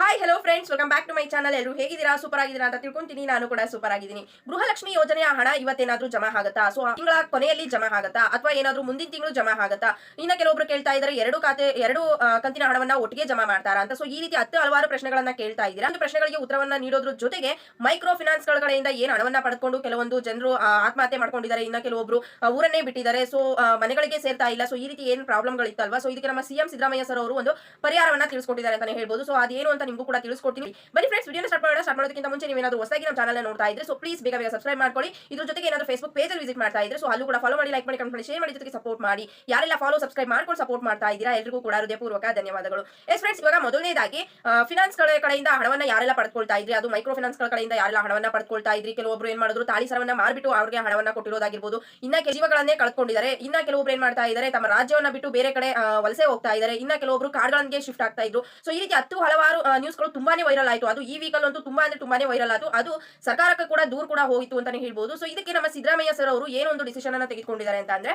Hi hello friends welcome back to my channel ಎಲ್ಲರೂ ಹೇಗಿದ್ದೀರಾ? Super ಆಗಿದ್ದೀರಾ ಅಂತ ತಿಳ್ಕೊಂತೀನಿ. ನಾನು ಕೂಡ ಸೂಪರ್ ಆಗಿದ್ದೀನಿ. ಗೃಹಲಕ್ಷ್ಮಿ ಯೋಜನೆಯ ಹಣ ಇವತ್ತೇನಾದ್ರೂ ಜಮಾ ಆಗುತ್ತಾ? ಸೊ ತಿಂಗಳ ಕೊನೆಯಲ್ಲಿ ಜಮಾ ಆಗುತ್ತಾ? ಅಥವಾ ಏನಾದ್ರೂ ಮುಂದಿನ ತಿಂಗಳು ಜಮಾ ಆಗುತ್ತಾ? ಇನ್ನ ಕೆಲವೊಬ್ರು ಕೇಳ್ತಾ ಇದ್ದಾರೆ, ಎರಡು ಖಾತೆ, ಎರಡು ಕಂತಿನ ಹಣವನ್ನ ಒಟ್ಟಿಗೆ ಜಮಾ ಮಾಡ್ತಾರಾ ಅಂತ. ಸೊ ಈ ರೀತಿ ಹತ್ತು ಹಲವಾರು ಪ್ರಶ್ನೆಗಳನ್ನ ಕೇಳ್ತಾ ಇದ್ದೀರಾ. ಒಂದು ಪ್ರಶ್ನೆಗಳಿಗೆ ಉತ್ತರವನ್ನ ನೀಡೋದ್ರ ಜೊತೆಗೆ ಮೈಕ್ರೋ ಫಿನಾನ್ಸ್ಗಳ ಕಡೆಯಿಂದ ಏನು ಹಣವನ್ನ ಪಡೆದುಕೊಂಡು ಕೆಲವೊಂದು ಜನರು ಆತ್ಮಹತ್ಯೆ ಮಾಡ್ಕೊಂಡಿದ್ದಾರೆ. ಇನ್ನ ಕೆಲವೊಬ್ರು ಊರನ್ನೇ ಬಿಟ್ಟಿದ್ದಾರೆ. ಸೊ ಮನೆಗಳಿಗೆ ಸೇರ್ತಾ ಇಲ್ಲ. ಸೊ ಈ ರೀತಿ ಏನು ಪ್ರಾಬ್ಲಮ್ಗಳಿತ್ತಲ್ವಾ ಸೊ ಇದಕ್ಕೆ ನಮ್ಮ ಸಿಎಂ ಸಿದ್ದರಾಮಯ್ಯ ಸರ್ ಅವರು ಒಂದು ಪರಿಹಾರವನ್ನ ತಿಳಿಸ್ಕೊಟ್ಟಿದ್ದಾರೆ ಅಂತಾನೆ ಹೇಳ್ಬೋದು. ಸೊ ಅದೇನು ಅಂತ ನಿಮಗೂ ಕೂಡ ತಿಳಿಸ್ಕೊಡ್ತೀನಿ. ಬನ್ನಿ ಫ್ರೆಂಡ್ಸ್ ವಿಡಿಯೋ ಸ್ಟಾರ್ಟ್ ಮಾಡೋಣ. ಸ್ಟಾರ್ಟ್ ಮಾಡೋದಕ್ಕಿಂತ ಮುಂಚೆ ನೀವೇನಾದ್ರೂ ಹೊಸದಾಗಿ ನಮ್ಮ ಚಾನಲ್ ನೋಡ್ತಾ ಇದ್ರೆ ಸೊ ಪ್ಲೀಸ್ ಬೇಗ ಬೇಗ ಸಬ್ಸ್ಕ್ರೈಬ್ ಮಾಡ್ಕೊಳ್ಳಿ. ಇದ್ರ ಜೊತೆಗೆ ಏನಾದ್ರು ಫೇಸ್ಬುಕ್ ಪೇಜ್ ಅಲ್ಲಿ ವಿಸಿಟ್ ಮಾಡ್ತಾ ಇದ್ರೆ ಸೊ ಅಲ್ಲೂ ಕೂಡ ಫಾಲೋ ಮಾಡಿ ಲೈಕ್ ಮಾಡಿ ಕಮೆಂಟ್ ಮಾಡಿ ಶೇರ್ ಮಾಡಿ ಜೊತೆಗೆ ಸಪೋರ್ಟ್ ಮಾಡಿ. ಯಾರೆಲ್ಲ ಫಾಲೋ ಸಬ್ಸ್ಕ್ರೈಬ್ ಮಾಡ್ಕೊಂಡು ಸಪೋರ್ಟ್ ಮಾಡ್ತಾ ಇದ್ದೀರಾ ಎಲ್ಲರಿಗೂ ಕೂಡ ಹೃದಯಪೂರ್ವಕ ಧನ್ಯವಾದಗಳು. ಎಸ್ ಫ್ರೆಂಡ್ಸ್ ಇವಾಗ ಮೊದಲನೇದಾಗಿ ಫಿನಾನ್ಸ್ ಕಡೆಯಿಂದ ಹಣವನ್ನ ಯಾರೆಲ್ಲ ಪಡ್ಕೊಳ್ತಾ ಇದ್ರಿ? ಅದು ಮೈಕ್ರೋ ಫಿನಾನ್ಸ್ ಕಡೆಯಿಂದ ಯಾರೆಲ್ಲ ಹಣವನ್ನ ಪಡ್ಕೊಳ್ತಾ ಇದ್ರಿ? ಕೆಲವೊಬ್ರು ಏನ್ ಮಾಡಿದ್ರು? ತಾಳಿ ಸರವನ್ನ ಮಾರ್ಬಿಟ್ಟು ಅವ್ರಿಗೆ ಹಣವನ್ನ ಕೊಟ್ಟಿರೋದಾಗಿರ್ಬೋದು. ಇನ್ನ ಜೀವಗಳನ್ನೇ ಕಳ್ಕೊಂಡಿದ್ದಾರೆ. ಇನ್ನ ಕೆಲವೊಬ್ರು ಏನ್ ಮಾಡ್ತಾ ಇದ್ದಾರೆ? ತಮ್ಮ ರಾಜ್ಯವನ್ನ ಬಿಟ್ಟು ಬೇರೆ ಕಡೆ ವಲಸೆ ಹೋಗ್ತಾ ಇದ್ದಾರೆ. ಇನ್ನ ಕೆಲವೊಬ್ರು ಕಾರ್ಡ್ಗಳಿಗೆ ಶಿಫ್ಟ್ ಆಗ್ತಾ ಇದ್ರು. ಸೊ ಈ ರೀತಿ ಹತ್ತು ಹಲವಾರು ನ್ಯೂಸ್ಗಳು ತುಂಬಾನೇ ವೈರಲ್ ಆಯ್ತು. ಅದು ಈ ವೀಕಲ್ ಅಂತೂ ತುಂಬಾ ಅಂದ್ರೆ ತುಂಬಾನೇ ವೈರಲ್ ಆಯ್ತು. ಅದು ಸರ್ಕಾರಕ್ಕೆ ಕೂಡ ದೂರ ಕೂಡ ಹೋಯಿತು ಅಂತಾನೆ ಹೇಳ್ಬೋದು. ಸೊ ಇದಕ್ಕೆ ನಮ್ಮ ಸಿದ್ದರಾಮಯ್ಯ ಸರ್ ಅವರು ಏನೊಂದು ಡಿಸಿಷನ್ ಅನ್ನ ತೆಗೆದುಕೊಂಡಿದ್ದಾರೆ ಅಂತ ಅಂದ್ರೆ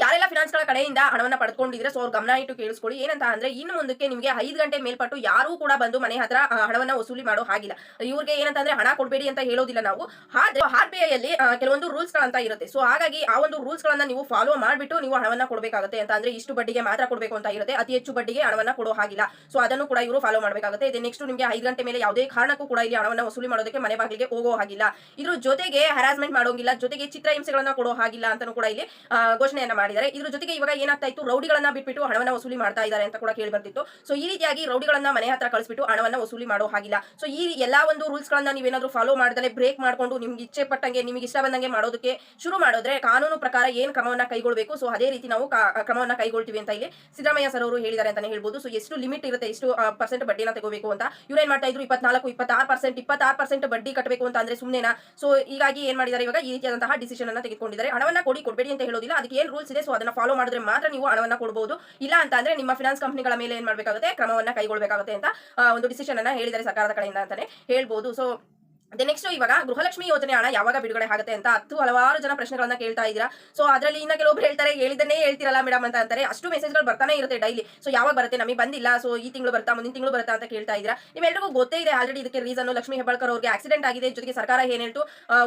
ಯಾರೆಲ್ಲ ಫಿನಾನ್ಸ್ಗಳ ಕಡೆಯಿಂದ ಹಣವನ್ನ ಪಡ್ಕೊಂಡಿದ್ರೆ ಸೊ ಅವ್ರು ಗಮನ ಇಟ್ಟು ಕೇಳಿಸ್ಕೊಳ್ಳಿ. ಏನಂತ ಅಂದ್ರೆ ಇನ್ನು ಮುಂದಕ್ಕೆ ನಿಮಗೆ ಐದು ಗಂಟೆ ಮೇಲ್ಪಟ್ಟು ಯಾರೂ ಕೂಡ ಬಂದು ಮನೆ ಹತ್ರ ಹಣವನ್ನ ವಸೂಲಿ ಮಾಡೋ ಹಾಗಿಲ್ಲ. ಇವ್ರಿಗೆ ಏನಂತ ಅಂದ್ರೆ ಹಣ ಕೊಡಬೇಡಿ ಅಂತ ಹೇಳೋದಿಲ್ಲ ನಾವು. ಆರ್ ಬಿ ಅಲ್ಲಿ ಕೆಲವೊಂದು ರೂಲ್ಸ್ ಗಳಂತ ಇರುತ್ತೆ. ಸೊ ಹಾಗಾಗಿ ಆ ಒಂದು ರೂಲ್ಸ್ ಗಳನ್ನ ನೀವು ಫಾಲೋ ಮಾಡಿಬಿಟ್ಟು ನೀವು ಹಣವನ್ನ ಕೊಡಬೇಕಾಗುತ್ತೆ. ಅಂತ ಅಂದ್ರೆ ಇಷ್ಟು ಬಡ್ಡಿಗೆ ಮಾತ್ರ ಕೊಡಬೇಕು ಅಂತ ಇರುತ್ತೆ. ಅತಿ ಹೆಚ್ಚು ಬಡ್ಡಿಗೆ ಹಣವನ್ನ ಕೊಡೋ ಹಾಗಿಲ್ಲ. ಸೊ ಅದನ್ನು ಕೂಡ ಇವರು ಫಾಲೋ ಮಾಡಬೇಕಾಗುತ್ತೆ. ಇದೆ ನೆಕ್ಸ್ಟ್ ನಿಮಗೆ ಐದು ಗಂಟೆ ಮೇಲೆ ಯಾವುದೇ ಕಾರಣಕ್ಕೂ ಕೂಡ ಇಲ್ಲಿ ಹಣವನ್ನ ವಸೂಲಿ ಮಾಡೋದಕ್ಕೆ ಮನೆ ಬಾಗಿಲಿಗೆ ಹೋಗೋ ಹಾಗಿಲ್ಲ. ಇದ್ರ ಜೊತೆಗೆ ಹರಾಸ್ಮೆಂಟ್ ಮಾಡೋಂಗಿಲ್ಲ, ಜೊತೆಗೆ ಚಿತ್ರ ಹಿಂಸೆಗಳನ್ನ ಕೊಡೋ ಹಾಗಿಲ್ಲ ಅಂತಾನು ಕೂಡ ಇಲ್ಲಿ ಘೋಷಣೆಯನ್ನ ಮಾಡಿದ್ದಾರೆ. ಇದ್ರ ಜೊತೆಗೆ ಇವಾಗ ಏನಾಗ್ತಾ ಇತ್ತು ರೌಡಿಗಳನ್ನ ಬಿಟ್ಬಿಟ್ಟು ಹಣವನ್ನ ವಸೂಲಿ ಮಾಡ್ತಾ ಇದ್ದಾರೆ ಅಂತ ಕೂಡ ಕೇಳಿ ಬರ್ತಿತ್ತು ಸೊ ಈ ರೀತಿಯಾಗಿ ರೌಡಿಗಳನ್ನ ಮನೆ ಹತ್ರ ಕಳಿಸ್ಬಿಟ್ಟು ಹಣವನ್ನ ವಸೂಲಿ ಮಾಡೋ ಹಾಗಿಲ್ಲ. ಸೊ ಈ ಎಲ್ಲಾ ಒಂದು ರೂಲ್ಸ್ ಗಳನ್ನ ನೀವೇನಾದ್ರೂ ಫಾಲೋ ಮಾಡಿದ್ರೆ ಬ್ರೇಕ್ ಮಾಡ್ಕೊಂಡು ನಿಮ್ಗೆ ಇಚ್ಛೆ ಪಟ್ಟಂಗೆ, ನಿಮಗೆ ಇಷ್ಟ ಬಂದಂಗೆ ಮಾಡೋದಕ್ಕೆ ಶುರು ಮಾಡಿದ್ರೆ ಕಾನೂನು ಪ್ರಕಾರ ಏನ್ ಕ್ರಮವನ್ನ ಕೈಗೊಳ್ಳಬೇಕು ಸೊ ಅದೇ ರೀತಿ ನಾವು ಕ್ರಮವನ್ನ ಕೈಗೊಳ್ತೀವಿ ಅಂತ ಇಲ್ಲಿ ಸಿದ್ದರಾಮಯ್ಯ ಸರ್ ಅವರು ಹೇಳಿದ್ದಾರೆ ಅಂತಾನೆ ಹೇಳ್ಬೋದು. ಸೊ ಎಷ್ಟು ಲಿಮಿಟ್ ಇರುತ್ತೆ ಎಷ್ಟು ಪರ್ಸೆಂಟ್ ಬಡ್ಡಿನ ತಗೋಬೇಕು ಅಂತ. ಇವ್ರು ಏನ್ ಮಾಡ್ತಾ ಇದ್ರು? ಇಪ್ಪತ್ನಾಲ್ಕು, ಇಪ್ಪತ್ತಾರು ಪರ್ಸೆಂಟ್ ಇಪ್ಪತ್ತಾರು ಪರ್ಸೆಂಟ್ ಬಡ್ಡಿ ಕಟ್ಟಬೇಕು ಅಂತ ಅಂದ್ರೆ ಸುಮ್ಮನೆನಾ ಸೊ ಹೀಗಾಗಿ ಏನ್ ಮಾಡಿದ್ದಾರೆ ಇವಾಗ? ಈ ರೀತಿಯಾದಂತಹ ಡಿಸಿಷನ್ ಅನ್ನ ತೆಗೆದುಕೊಂಡಿದ್ದಾರೆ. ಹಣವನ್ನ ಕೊಡಿ, ಕೊಡಬೇಡಿ ಅಂತ ಹೇಳೋದಿಲ್ಲ. ಅದಕ್ಕೆ ಏನು ರೂಲ್ಸ್ ಇದೆ ಸೊ ಅದನ್ನ ಫಾಲೋ ಮಾಡಿದ್ರೆ ಮಾತ್ರ ನೀವು ಹಣವನ್ನ ಕೊಡಬಹುದು ಇಲ್ಲ ಅಂತ ಅಂದ್ರೆ ನಿಮ್ಮ ಫಿನಾನ್ಸ್ ಕಂಪನಿಗಳ ಮೇಲೆ ಏನ್ ಮಾಡಬೇಕಾಗುತ್ತೆ? ಕ್ರಮವನ್ನ ಕೈಗೊಳ್ಳಬೇಕಾಗುತ್ತೆ ಅಂತ ಒಂದು ಡಿಸಿಷನ್ ಅನ್ನ ಹೇಳಿದರೆ ಸರ್ಕಾರದ ಕಡೆಯಿಂದ ಅಂತಾನೆ ಹೇಳ್ಬಹುದು ಸೊ ನೆಕ್ಸ್ಟ್ ಇವಾಗ ಗೃಹಲಕ್ಷ್ಮಿ ಯೋಜನೆ ಹಣ ಯಾವಾಗ ಬಿಡುಗಡೆ ಆಗುತ್ತೆ ಅಂತ ಹತ್ತು ಹಲವಾರು ಜನ ಪ್ರಶ್ನೆಗಳನ್ನ ಕೇಳ್ತಾ ಇದ್ದೀರಾ. ಸೊ ಅದರಲ್ಲಿ ಇನ್ನ ಕೆಲವೊಬ್ರು ಹೇಳ್ತಾರೆ ಹೇಳಿದನ್ನೇ ಹೇಳ್ತಿರಲ್ಲ ಮೇಡಮ್ ಅಂತ ಅಂತಾರೆ. ಅಷ್ಟು ಮೆಸೇಜ್ಗಳು ಬರ್ತಾನೆ ಇರುತ್ತೆ ಡೈಲಿ ಸೊ ಯಾವಾಗ ಬರುತ್ತೆ ನಮಗೆ ಬಂದಿಲ್ಲ. ಸೊ ಈ ತಿಂಗಳು ಬರ್ತಾ ಮುಂದಿನ ತಿಂಗಳು ಬರುತ್ತಾ ಅಂತ ಕೇಳ್ತಾ ಇದ್ದೀರಾ. ನಿಮ್ಮೆಲ್ಲರಿಗೂ ಗೊತ್ತೇ ಇದೆ ಆಲ್ರೆಡಿ ಇದಕ್ಕೆ ರೀಸನ್ ಲಕ್ಷ್ಮಿ ಹೆಬ್ಬಾಳ್ಕರ್ ಅವರಿಗೆ ಆಕ್ಸಿಡೆಂಟ್ ಆಗಿದೆ. ಜೊತೆಗೆ ಸರ್ಕಾರ ಏನ್ ಹೇಳ್ತು?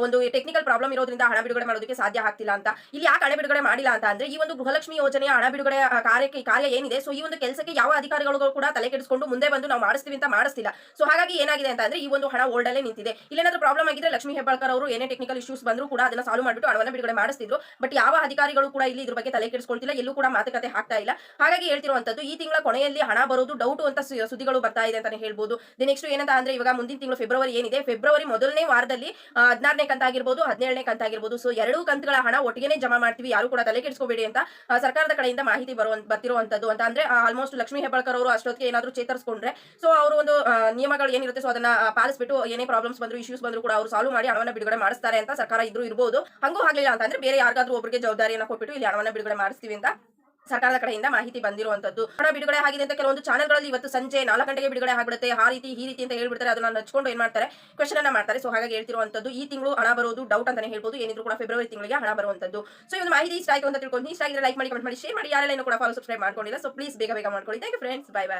ಒಂದು ಟೆಕ್ನಿಕಲ್ ಪ್ರಾಬ್ಲಮ್ ಇರೋದ್ರಿಂದ ಹಣ ಬಿಡುಗಡೆ ಮಾಡೋದಕ್ಕೆ ಸಾಧ್ಯ ಆಗ್ತಿಲ್ಲ ಅಂತ. ಇಲ್ಲಿ ಯಾಕೆ ಹಣ ಬಿಡುಗಡೆ ಮಾಡಿಲ್ಲ ಅಂತ ಅಂದ್ರೆ, ಈ ಒಂದು ಗೃಹಲಕ್ಷ್ಮಿ ಯೋಜನೆಯ ಹಣ ಬಿಡುಗಡೆ ಕಾರ್ಯಕ್ಕೆ ಕಾರ್ಯ ಏನಿದೆ? ಸೊ ಈ ಒಂದು ಕೆಲಸಕ್ಕೆ ಯಾವ ಅಧಿಕಾರಿಗಳು ಕೂಡ ತಲೆ ಕೆಡಿಸಿಕೊಂಡು ಮುಂದೆ ಬಂದು ನಾವು ಮಾಡಿಸ್ತೀವಿ ಅಂತ ಮಾಡಿಸ್ತಿಲ್ಲ. ಸೊ ಹಾಗಾಗಿ ಏನಾಗಿದೆ ಅಂತ ಅಂದ್ರೆ, ಈ ಒಂದು ಹಣ ಓಲ್ಡ್ ಅಲ್ಲೇ ನಿಂತಿದೆ. ಇಲ್ಲೇನಾದ್ರೂ ಪ್ರಾಬ್ಲಮ್ ಆಗಿದ್ರೆ ಲಕ್ಷ್ಮಿ ಹೆಬ್ಬಾಳ್ಕರ್ ಅವರು ಏನೇ ಟೆಕ್ನಿಕಲ್ ಇಶ್ಯೂಸ್ ಬಂದ್ರು ಕೂಡ ಅದನ್ನ ಸಾಲ್ವ್ ಮಾಡಿಬಿಟ್ಟು ಹಣವನ್ನು ಬಿಡುಗಡೆ ಮಾಡಿಸ್ತಿದ್ರು. ಬಟ್ ಯಾವ ಅಧಿಕಾರಿಗಳು ಕೂಡ ಇಲ್ಲಿ ಇದ್ರ ಬಗ್ಗೆ ತಲೆ ಕೆಡಿಸ್ಕೊಳ್ತಿಲ್ಲ, ಎಲ್ಲೂ ಕೂಡ ಮಾತುಕತೆ ಆಗ್ತಾ ಇಲ್ಲ. ಹಾಗಾಗಿ ಹೇಳ್ತಿರುವಂತದ್ದು, ಈ ತಿಂಗಳ ಕೊನೆಯಲ್ಲಿ ಹಣ ಬರೋದು ಡೌಟ್ ಅಂತ ಸುದ್ದಿಗಳು ಬರ್ತಾ ಇದೆ ಅಂತಾನೆ ಹೇಳ್ಬೋದು. ನೆಕ್ಸ್ಟ್ ಏನಂತ ಅಂದ್ರೆ ಇವಾಗ ಮುಂದಿನ ತಿಂಗಳು ಫೆಬ್ರವರಿ ಏನಿದೆ ಫೆಬ್ರವರಿ ಮೊದಲನೇ ವಾರದಲ್ಲಿ ಹದಿನಾರನೇ ಕಂತ ಆಗಿರ್ಬೋದು, ಹದಿನೇಳನೇ ಕಂತ ಆಗಿರ್ಬೋದು. ಸೊ ಎರಡೂ ಕಂತುಗಳ ಹಣ ಒಟ್ಟಿಗೆ ಜಮಾ ಮಾಡ್ತೀವಿ. ಯಾರು ಕೂಡ ತಲೆ ಕೆಡಿಸ್ಕೋಬೇಡಿ ಅಂತ ಸರ್ಕಾರದ ಕಡೆಯಿಂದ ಮಾಹಿತಿ ಬರುವ, ಬರ್ತಿರುವಂತದ್ದು. ಅಂತ ಅಂದ್ರೆ ಆಲ್ಮೋಸ್ಟ್ ಲಕ್ಷ್ಮಿ ಹೆಬ್ಬಾಳ್ಕರ್ ಅವರು ಅಷ್ಟೊತ್ತಿಗೆ ಏನಾದ್ರು ಚೇತರಿಸ್ಕೊಂಡ್ರೆ ಸೊ ಅವರು ಒಂದು ನಿಯಮಗಳು ಏನಿರುತ್ತೆ ಸೊ ಅದನ್ನ ಪಾಲಿಸ್ಬಿಟ್ಟು ಏನೇ ಪ್ರಾಬ್ಲಮ್ಸ್ ಬಂದ್ರು ಇಶ್ಯೂಸ್ ಬಂದ್ರು ಕೂಡ ಅವರು ಸಾಲ್ವ್ ಮಾಡಿ ಹಣವನ್ನ ಬಿಡುಗಡೆ ಮಾಡಿಸ್ತಾರೆ ಅಂತ ಸರ್ಕಾರ ಇದ್ರು ಇರಬಹುದು ಹಂಗೂ ಆಗ್ಲಿಲ್ಲ ಅಂತಂದ್ರೆ ಬೇರೆ ಯಾರಿಗಾದ್ರೂ ಒಬ್ಬರಿಗೆ ಜವಾಬ್ದಾರಿಯನ್ನ ಕೊಟ್ಬಿಟ್ಟು ಇಲ್ಲಿ ಹಣವನ್ನ ಬಿಡುಗಡೆ ಮಾಡಿಸ್ತೀವಿ ಅಂತ ಸರ್ಕಾರದ ಕಡೆಯಿಂದ ಮಾಹಿತಿ ಬಂದಿರುವಂತದ್ದು. ಹಣ ಬಿಡುಗಡೆ ಆಗಿದೆ ಅಂತ ಕೆಲವೊಂದು ಚಾನೆಲ್ಗಳಲ್ಲಿ ಇವತ್ತು ಸಂಜೆ ನಾಲ್ಕು ಗಂಟೆಗೆ ಬಿಡುಗಡೆ ಆಗ್ಬಿಡುತ್ತೆ. ಆ ರೀತಿ ಈ ರೀತಿ ಅಂತ ಹೇಳ್ಬಿಡ್ತಾರೆ. ಅದನ್ನ ಹಚ್ಕೊಂಡು ಏನ್ ಮಾಡ್ತಾರೆ? ಕ್ವಶನ್ ಅನ್ನ ಮಾಡ್ತಾರೆ. ಸೊ ಹಾಗಾಗಿ ಹೇಳ್ತಿರುವಂತದ್ದು ಈ ತಿಂಗಳು ಹಣ ಬರೋದು ಡೌಟ್ ಅಂತಾನೆ ಹೇಳ್ಬೋದು. ಏನಿದ್ರು ಕೂಡ ಫೆಬ್ರವರಿ ತಿಂಗಳಿಗೆ ಹಣ ಬರುವಂತದ್ದು. ಸೊ ಈ ಮಾಹಿತಿ ಇಷ್ಟ ಆಯ್ತು ಅಂತ ತಿಳ್ಕೊಂಡು ಇಷ್ಟ ಆಗಿದ್ರೆ ಲೈಕ್ ಮಾಡಿ ಕಮೆಂಟ್ ಮಾಡಿ ಶೇರ್ ಮಾಡಿ. ಯಾರೆಲ್ಲ ಕೂಡ ಫಾಲೋ ಸಬ್ಸ್ಕ್ರೈಬ್ ಮಾಡ್ಕೊಂಡಿಲ್ಲ ಸೊ ಪ್ಲೀಸ್ ಬೇಗ ಬೇಗ ಮಾಡ್ಕೊಳ್ಳಿ. Friends bye bye